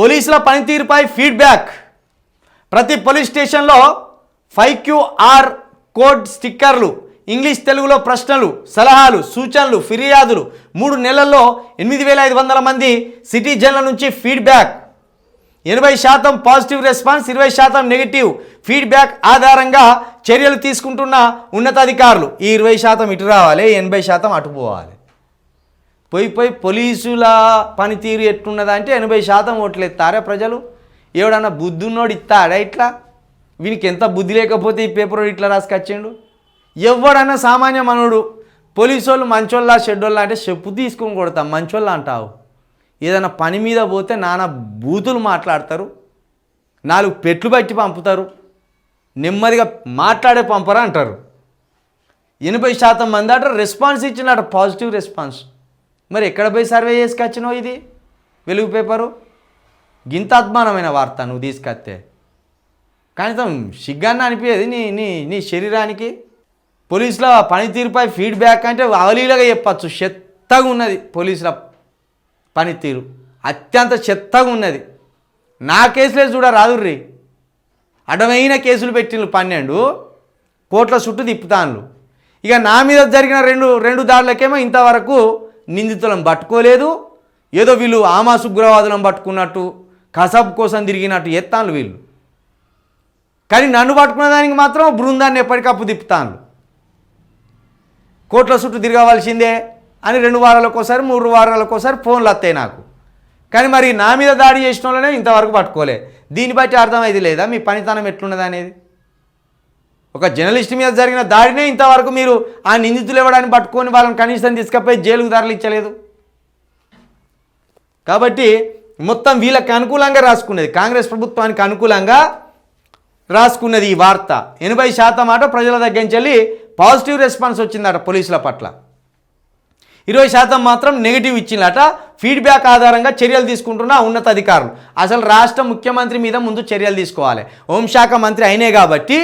పోలీసుల పనితీరుపై ఫీడ్బ్యాక్. ప్రతి పోలీస్ స్టేషన్లో ఫైవ్ క్యూఆర్ కోడ్ స్టిక్కర్లు ఇంగ్లీష్ తెలుగులో ప్రశ్నలు సలహాలు సూచనలు ఫిర్యాదులు. మూడు నెలల్లో ఎనిమిది వేల ఐదు వందల మంది సిటిజన్ల నుంచి ఫీడ్బ్యాక్. ఎనభై శాతం పాజిటివ్ రెస్పాన్స్ ఇరవై శాతం నెగిటివ్ ఫీడ్బ్యాక్ ఆధారంగా చర్యలు తీసుకుంటున్న ఉన్నతాధికారులు. ఈ ఇరవై శాతం ఇటు రావాలి ఎనభై శాతం అటు పోవాలి. పోయి పోయి పోలీసుల పనితీరు ఎట్టున్నదా అంటే ఎనభై శాతం ఓట్లు ఎత్తారా ప్రజలు? ఎవడన్నా బుద్ధున్నోడు ఇస్తాడా ఇట్లా? వీనికి ఎంత బుద్ధి లేకపోతే ఈ పేపర్ ఇట్లా రాసుకొచ్చిండు? ఎవడన్నా సామాన్య మనుడు పోలీసు వాళ్ళు మంచోళ్ళ షెడ్డోళ్ళ అంటే చెప్పు తీసుకొని కొడతాం మంచోళ్ళ అంటావు. ఏదైనా పని మీద పోతే నానా బూతులు మాట్లాడతారు నాలుగు పెట్లు బట్టి పంపుతారు నెమ్మదిగా మాట్లాడే పంపరా అంటారు. ఎనభై శాతం మంది అట రెస్పాన్స్ ఇచ్చినట పాజిటివ్ రెస్పాన్స్. మరి ఎక్కడ పోయి సర్వే చేసుకొచ్చినావు ఇది? వెలుగు పేపరు? గింత అద్మానమైన వార్త నువ్వు తీసుకొస్తే కనీసం సిగ్గాన్న అనిపించేది నీ నీ నీ శరీరానికి. పోలీసుల పనితీరుపై ఫీడ్బ్యాక్ అంటే అవలీలగా చెప్పచ్చు. చెత్తగా ఉన్నది పోలీసుల పనితీరు. అత్యంత చెత్తగా ఉన్నది. నా కేసులే చూడ రాదుర్రి. అడమైన కేసులు పెట్టిన పన్నెండు. కోట్ల చుట్టూ తిప్పుతాన్లు ఇక నా మీద జరిగిన రెండు రెండు దాడులకేమో ఇంతవరకు నిందితులను పట్టుకోలేదు ఏదో వీళ్ళు ఆమాసు ఉగ్రవాదులను పట్టుకున్నట్టు కసబ్ కోసం తిరిగినట్టు ఎత్తాన్లు వీళ్ళు. కానీ నన్ను పట్టుకున్న దానికి మాత్రం బృందాన్ని ఎప్పటికప్పుడు తిప్పుతాను కోట్ల చుట్టూ తిరగవలసిందే అని రెండు వారాలకోసారి మూడు వారాలకు ఒకసారి ఫోన్లు వస్తాయి నాకు. కానీ మరి నా మీద దాడి చేసిన వాళ్ళనే ఇంతవరకు పట్టుకోలే. దీన్ని బట్టి అర్థమైంది లేదా? మీ పనితనం ఎట్లున్నది అనేది ఒక జర్నలిస్ట్ మీద జరిగిన దాడినే ఇంతవరకు మీరు ఆ నిందితులు ఇవ్వడానికి పట్టుకొని వాళ్ళని కనీసం తీసుకపోయి జైలుకు తరలించలేదు కాబట్టి మొత్తం వీళ్ళకి అనుకూలంగా రాసుకున్నది కాంగ్రెస్ ప్రభుత్వానికి అనుకూలంగా రాసుకున్నది ఈ వార్త. ఎనభై శాతం ఆట ప్రజల దగ్గర నుంచి వెళ్ళి పాజిటివ్ రెస్పాన్స్ వచ్చిందట పోలీసుల పట్ల. ఇరవై శాతం మాత్రం నెగిటివ్ ఇచ్చిందట. ఫీడ్బ్యాక్ ఆధారంగా చర్యలు తీసుకుంటున్న ఉన్నతాధికారులు అసలు రాష్ట్ర ముఖ్యమంత్రి మీద ముందు చర్యలు తీసుకోవాలి. హోంశాఖ మంత్రి అయినే కాబట్టి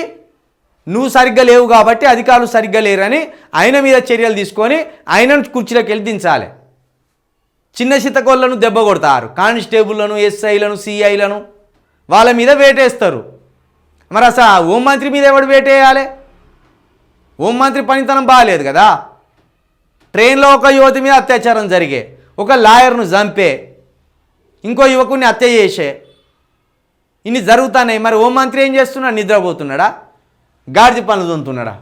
నువ్వు సరిగ్గా లేవు కాబట్టి అధికారులు సరిగ్గా లేరని ఆయన మీద చర్యలు తీసుకొని ఆయనను కుర్చీలోకి వెళ్ళి దించాలి. చిన్న చిత్తకోళ్ళను దెబ్బ కొడతారు. కానిస్టేబుల్లను ఎస్ఐలను సిఐలను వాళ్ళ మీద వేటేస్తారు. మరి అసలు ఆ హోంమంత్రి మీద ఎవడు వేటేయాలి? హోంమంత్రి పనితనం బాగాలేదు కదా. ట్రైన్లో ఒక యువతి మీద అత్యాచారం జరిగే ఒక లాయర్ను చంపే ఇంకో యువకుడిని హత్య చేసే ఇన్ని జరుగుతున్నాయి. మరి హోంమంత్రి ఏం చేస్తున్నాడు? నిద్రపోతున్నాడా? గాడిద పనులు దొంతున్నాడా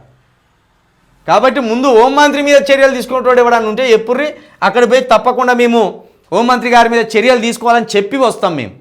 కాబట్టి ముందు హోంమంత్రి మీద చర్యలు తీసుకునేటోడు ఎవడన్నా ఉంటే ఎప్పుర్రి అక్కడ పోయి తప్పకుండా మేము హోంమంత్రి గారి మీద చర్యలు తీసుకోవాలని చెప్పి వస్తాం మేము.